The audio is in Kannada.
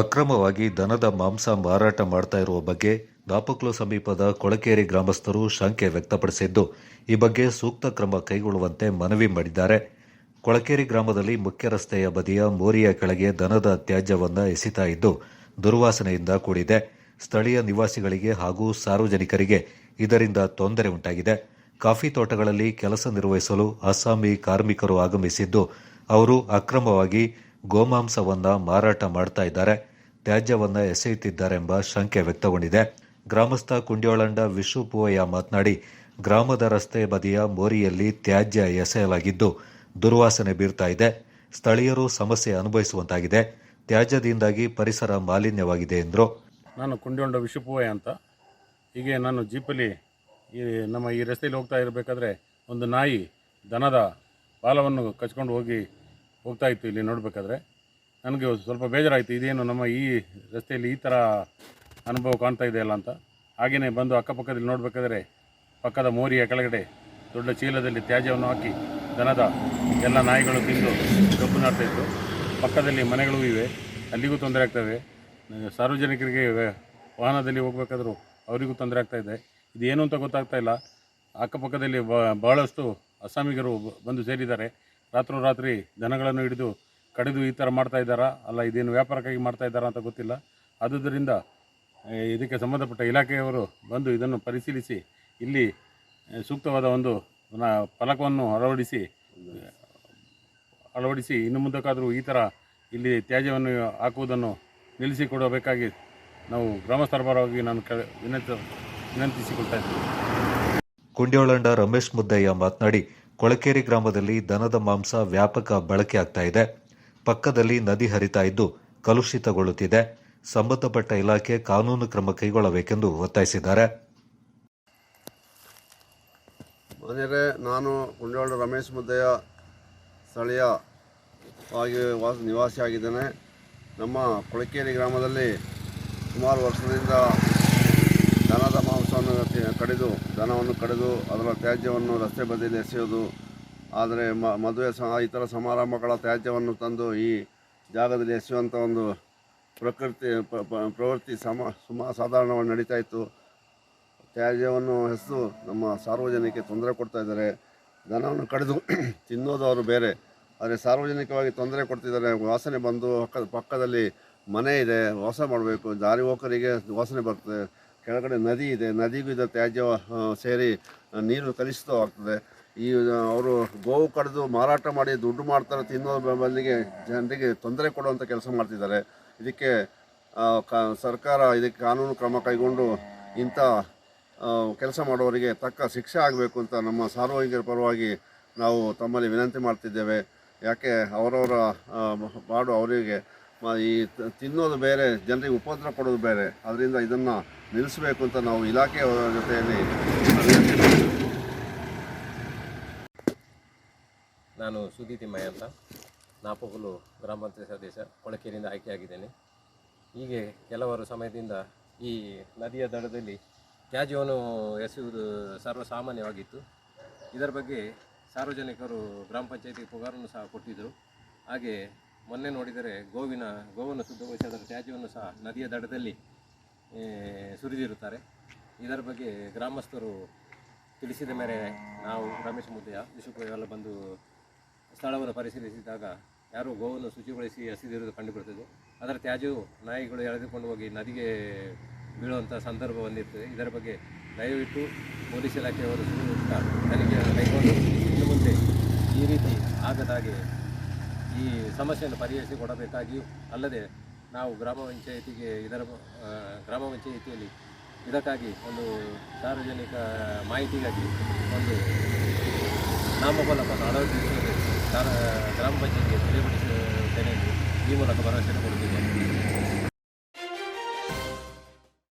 ಅಕ್ರಮವಾಗಿ ದನದ ಮಾಂಸ ಮಾರಾಟ ಮಾಡ್ತಾ ಇರುವ ಬಗ್ಗೆ ದಾಪಕ್ಲು ಸಮೀಪದ ಕೊಳಕೇರಿ ಗ್ರಾಮಸ್ಥರು ಶಂಕೆ ವ್ಯಕ್ತಪಡಿಸಿದ್ದು, ಈ ಬಗ್ಗೆ ಸೂಕ್ತ ಕ್ರಮ ಕೈಗೊಳ್ಳುವಂತೆ ಮನವಿ ಮಾಡಿದ್ದಾರೆ. ಕೊಳಕೇರಿ ಗ್ರಾಮದಲ್ಲಿ ಮುಖ್ಯ ರಸ್ತೆಯ ಬದಿಯ ಮೋರಿಯ ಕೆಳಗೆ ದನದ ತ್ಯಾಜ್ಯವನ್ನು ಎಸಿತಾ ಇದ್ದು, ದುರ್ವಾಸನೆಯಿಂದ ಕೂಡಿದೆ. ಸ್ಥಳೀಯ ನಿವಾಸಿಗಳಿಗೆ ಹಾಗೂ ಸಾರ್ವಜನಿಕರಿಗೆ ಇದರಿಂದ ತೊಂದರೆ ಉಂಟಾಗಿದೆ. ಕಾಫಿ ತೋಟಗಳಲ್ಲಿ ಕೆಲಸ ನಿರ್ವಹಿಸಲು ಅಸ್ಸಾಮಿ ಕಾರ್ಮಿಕರು ಆಗಮಿಸಿದ್ದು, ಅವರು ಅಕ್ರಮವಾಗಿ ಗೋಮಾಂಸವನ್ನ ಮಾರಾಟ ಮಾಡ್ತಾ ಇದ್ದಾರೆ. ತ್ಯಾಜ್ಯವನ್ನು ಎಸೆಯುತ್ತಿದ್ದಾರೆಂಬ ಶಂಕೆ ವ್ಯಕ್ತಗೊಂಡಿದೆ. ಗ್ರಾಮಸ್ಥ ಕುಂಡ್ಯೋಳಂಡ ವಿಶ್ವಪೂವಯ್ಯ ಮಾತನಾಡಿ, ಗ್ರಾಮದ ರಸ್ತೆ ಬದಿಯ ಮೋರಿಯಲ್ಲಿ ತ್ಯಾಜ್ಯ ಎಸೆಯಲಾಗಿದ್ದು ದುರ್ವಾಸನೆ ಬೀರ್ತಾ ಇದೆ. ಸ್ಥಳೀಯರು ಸಮಸ್ಯೆ ಅನುಭವಿಸುವಂತಾಗಿದೆ. ತ್ಯಾಜ್ಯದಿಂದಾಗಿ ಪರಿಸರ ಮಾಲಿನ್ಯವಾಗಿದೆ ಎಂದರು. ನಾನು ಕುಂಡ್ಯೊಂಡ ವಿಶ್ವಪೂವಯ್ಯ ಅಂತ. ಹೀಗೆ ನಾನು ಜೀಪಲ್ಲಿ ಈ ನಮ್ಮ ಈ ರಸ್ತೆಯಲ್ಲಿ ಹೋಗ್ತಾ ಇರಬೇಕಾದ್ರೆ ಒಂದು ನಾಯಿ ದನದ ಬಾಲವನ್ನು ಕಚ್ಕೊಂಡು ಹೋಗಿ ಹೋಗ್ತಾ ಇತ್ತು ಇಲ್ಲಿ ನೋಡಬೇಕಾದ್ರೆ. ನನಗೆ ಸ್ವಲ್ಪ ಬೇಜಾರಾಯಿತು, ಇದೇನು ನಮ್ಮ ಈ ರಸ್ತೆಯಲ್ಲಿ ಈ ಥರ ಅನುಭವ ಕಾಣ್ತಾ ಇದೆಯಲ್ಲ ಅಂತ. ಹಾಗೆಯೇ ಬಂದು ಅಕ್ಕಪಕ್ಕದಲ್ಲಿ ನೋಡಬೇಕಾದ್ರೆ ಪಕ್ಕದ ಮೋರಿಯ ಕೆಳಗಡೆ ದೊಡ್ಡ ಚೀಲದಲ್ಲಿ ತ್ಯಾಜ್ಯವನ್ನು ಹಾಕಿ ದನದ ಎಲ್ಲ ನಾಯಿಗಳು ತಿಂದು ಕಬ್ಬು ನಾಡ್ತಾ ಇತ್ತು. ಪಕ್ಕದಲ್ಲಿ ಮನೆಗಳು ಇವೆ, ಅಲ್ಲಿಗೂ ತೊಂದರೆ ಆಗ್ತವೆ ಸಾರ್ವಜನಿಕರಿಗೆ ವಾಹನದಲ್ಲಿ ಹೋಗ್ಬೇಕಾದ್ರೂ ಅವರಿಗೂ ತೊಂದರೆ ಆಗ್ತಾ ಇದೆ. ಇದು ಏನು ಅಂತ ಗೊತ್ತಾಗ್ತಾ ಇಲ್ಲ. ಅಕ್ಕಪಕ್ಕದಲ್ಲಿ ಬಹಳಷ್ಟು ಅಸ್ಸಾಮಿಗರು ಬಂದು ಸೇರಿದ್ದಾರೆ. ರಾತ್ರೋರಾತ್ರಿ ದನಗಳನ್ನು ಹಿಡಿದು ಕಡಿದು ಈ ಥರ ಮಾಡ್ತಾ ಇದ್ದಾರಾ? ಅಲ್ಲ, ಇದೇನು ವ್ಯಾಪಾರಕ್ಕಾಗಿ ಮಾಡ್ತಾ ಇದ್ದಾರಾ ಅಂತ ಗೊತ್ತಿಲ್ಲ. ಆದುದರಿಂದ ಇದಕ್ಕೆ ಸಂಬಂಧಪಟ್ಟ ಇಲಾಖೆಯವರು ಬಂದು ಇದನ್ನು ಪರಿಶೀಲಿಸಿ, ಇಲ್ಲಿ ಸೂಕ್ತವಾದ ಒಂದು ಫಲಕವನ್ನು ಅಳವಡಿಸಿ ಅಳವಡಿಸಿ, ಇನ್ನು ಮುಂದಕ್ಕಾದರೂ ಈ ಥರ ಇಲ್ಲಿ ತ್ಯಾಜ್ಯವನ್ನು ಹಾಕುವುದನ್ನು ನಿಲ್ಲಿಸಿಕೊಡಬೇಕಾಗಿ ನಾವು ಗ್ರಾಮಸ್ಥರ ಪರವಾಗಿ ನಾನು ವಿನಂತಿ, ವಿನಂತಿಸಿಕೊಳ್ತಾ ಇದ್ದೀನಿ. ಕುಂಡ್ಯೋಳಂಡ ರಮೇಶ್ ಮುದ್ದಯ್ಯ ಮಾತನಾಡಿ ಕೊಳಕೇರಿ ಗ್ರಾಮದಲ್ಲಿ ದನದ ಮಾಂಸ ವ್ಯಾಪಕ ಬಳಕೆ ಆಗ್ತಾ ಇದೆ. ಪಕ್ಕದಲ್ಲಿ ನದಿ ಹರಿತಾ ಇದ್ದು ಕಲುಷಿತಗೊಳ್ಳುತ್ತಿದೆ. ಸಂಬಂಧಪಟ್ಟ ಇಲಾಖೆ ಕಾನೂನು ಕ್ರಮ ಕೈಗೊಳ್ಳಬೇಕೆಂದು ಒತ್ತಾಯಿಸಿದ್ದಾರೆ. ನಾನು ಕುಂಡೋಳ ರಮೇಶ್ ಮುದ್ದಯ್ಯ ಸ್ಥಳೀಯವಾಗಿ ವಾಸ, ನಿವಾಸಿಯಾಗಿದ್ದೇನೆ. ನಮ್ಮ ಕೊಳಕೇರಿ ಗ್ರಾಮದಲ್ಲಿ ಸುಮಾರು ವರ್ಷದಿಂದ ದನದ ಮಾಂಸವನ್ನು ಕಡಿದು, ದನವನ್ನು ಕಡಿದು, ಅದರ ತ್ಯಾಜ್ಯವನ್ನು ರಸ್ತೆ ಬದಿಯಲ್ಲಿ ಎಸೆಯೋದು, ಆದರೆ ಮದುವೆ ಸಹ ಇತರ ಸಮಾರಂಭಗಳ ತ್ಯಾಜ್ಯವನ್ನು ತಂದು ಈ ಜಾಗದಲ್ಲಿ ಎಸೆಯುವಂಥ ಒಂದು ಪ್ರಕೃತಿ ಪ್ರ- ಪ್ರ- ಪ್ರವೃತ್ತಿ ಸಮ ಸುಮಾ ಸಾಧಾರಣವಾಗಿ ನಡೀತಾ ಇತ್ತು. ತ್ಯಾಜ್ಯವನ್ನು ಹೆಸರು ನಮ್ಮ ಸಾರ್ವಜನಿಕರಿಗೆ ತೊಂದರೆ ಕೊಡ್ತಾ ಇದ್ದಾರೆ. ದನವನ್ನು ಕಡಿದು ತಿನ್ನೋದು ಅವರು ಬೇರೆ, ಆದರೆ ಸಾರ್ವಜನಿಕವಾಗಿ ತೊಂದರೆ ಕೊಡ್ತಿದ್ದಾರೆ. ವಾಸನೆ ಬಂದು ಪಕ್ಕ ಪಕ್ಕದಲ್ಲಿ ಮನೆ ಇದೆ, ವಾಸ ಮಾಡಬೇಕು. ದಾರಿ ಹೋಕರಿಗೆ ವಾಸನೆ ಬರ್ತದೆ. ಕೆಳಗಡೆ ನದಿ ಇದೆ, ನದಿಗೂ ಇದು ತ್ಯಾಜ್ಯ ಸೇರಿ ನೀರು ಕಲುಷಿತವಾಗ್ತದೆ ಈ ಅವರು ಗೋವು ಕಡಿದು ಮಾರಾಟ ಮಾಡಿ ದುಡ್ಡು ಮಾಡ್ತಾರೆ, ತಿನ್ನೋ ಬದಲಿಗೆ ಜನರಿಗೆ ತೊಂದರೆ ಕೊಡುವಂಥ ಕೆಲಸ ಮಾಡ್ತಿದ್ದಾರೆ. ಇದಕ್ಕೆ ಸರ್ಕಾರ ಇದಕ್ಕೆ ಕಾನೂನು ಕ್ರಮ ಕೈಗೊಂಡು ಇಂಥ ಕೆಲಸ ಮಾಡುವವರಿಗೆ ತಕ್ಕ ಶಿಕ್ಷೆ ಆಗಬೇಕು ಅಂತ ನಮ್ಮ ಸಾರ್ವಜನಿಕರ ಪರವಾಗಿ ನಾವು ತಮ್ಮಲ್ಲಿ ವಿನಂತಿ ಮಾಡ್ತಿದ್ದೇವೆ. ಯಾಕೆ, ಅವರವರ ಬಾಡು ಅವರಿಗೆ ಈ ತಿನ್ನೋದು ಬೇರೆ, ಜನರಿಗೆ ಉಪದ್ರ ಕೊಡೋದು ಬೇರೆ. ಅದರಿಂದ ಇದನ್ನು ನಿಲ್ಲಿಸಬೇಕು ಅಂತ ನಾವು ಇಲಾಖೆಯವರ ಜೊತೆಯಲ್ಲಿ ನಾನು ಸುದ್ದಿ ತಿಮ್ಮಯ್ಯ ಅಂತ. ನಾಪಗುಲು ಗ್ರಾಮ ಪಂಚಾಯತ್ ಸದಸ್ಯ, ಕೊಳಕೇರಿಯಿಂದ ಆಯ್ಕೆಯಾಗಿದ್ದೇನೆ. ಹೀಗೆ ಕೆಲವರು ಸಮಯದಿಂದ ಈ ನದಿಯ ದಡದಲ್ಲಿ ತ್ಯಾಜ್ಯವನ್ನು ಎಸೆಯುವುದು ಸರ್ವಸಾಮಾನ್ಯವಾಗಿತ್ತು. ಇದರ ಬಗ್ಗೆ ಸಾರ್ವಜನಿಕರು ಗ್ರಾಮ ಪಂಚಾಯತಿ ಪುಗಾರನ್ನು ಸಹ ಕೊಟ್ಟಿದ್ದರು. ಹಾಗೆ ಮೊನ್ನೆ ನೋಡಿದರೆ ಗೋವಿನ ಗೋವನ್ನು ಶುದ್ಧಗೊಳಿಸಿ ಅದರ ತ್ಯಾಜ್ಯವನ್ನು ಸಹ ನದಿಯ ದಡದಲ್ಲಿ ಸುರಿದಿರುತ್ತಾರೆ. ಇದರ ಬಗ್ಗೆ ಗ್ರಾಮಸ್ಥರು ತಿಳಿಸಿದ ಮೇಲೆ ನಾವು ರಮೇಶ್ ಮುದ್ದೆಯ ವಿಶ್ವಪ್ರವೆಲ್ಲ ಬಂದು ಸ್ಥಳವನ್ನು ಪರಿಶೀಲಿಸಿದಾಗ ಯಾರೂ ಗೋವನ್ನು ಶುಚಿಗೊಳಿಸಿ ಹಸಿದಿರುವುದು ಕಂಡುಬರುತ್ತದೆ. ಅದರ ತ್ಯಾಜ್ಯವು ನಾಯಿಗಳು ಎಳೆದುಕೊಂಡು ಹೋಗಿ ನದಿಗೆ ಬೀಳುವಂಥ ಸಂದರ್ಭ ಬಂದಿರ್ತದೆ. ಇದರ ಬಗ್ಗೆ ದಯವಿಟ್ಟು ಪೊಲೀಸ್ ಇಲಾಖೆಯವರು ತನಿಖೆಯನ್ನು ಕೈಗೊಂಡು ಇನ್ನು ಮುಂದೆ ಈ ರೀತಿ ಆಗದ ಹಾಗೆ ಈ ಸಮಸ್ಯೆಯನ್ನು ಪರಿಹರಿಸಿ ಕೊಡಬೇಕಾಗಿಯೂ ಅಲ್ಲದೆ ನಾವು ಗ್ರಾಮ ಪಂಚಾಯಿತಿಗೆ ಇದರ ಗ್ರಾಮ ಪಂಚಾಯಿತಿಯಲ್ಲಿ ಇದಕ್ಕಾಗಿ ಒಂದು ಸಾರ್ವಜನಿಕ ಮಾಹಿತಿಗಾಗಿ ಒಂದು ನಾಮಫಲಕವನ್ನು ಅಳವಡಿಸುವುದು ಗ್ರಾಮ ಪಂಚಾಯಿತಿಗೆ ತಿಳಿಪಡಿಸುತ್ತೇನೆ ಎಂದು ಈ ಮೂಲಕ ಭರವಸೆ ಕೊಡುತ್ತಿದ್ದೇನೆ.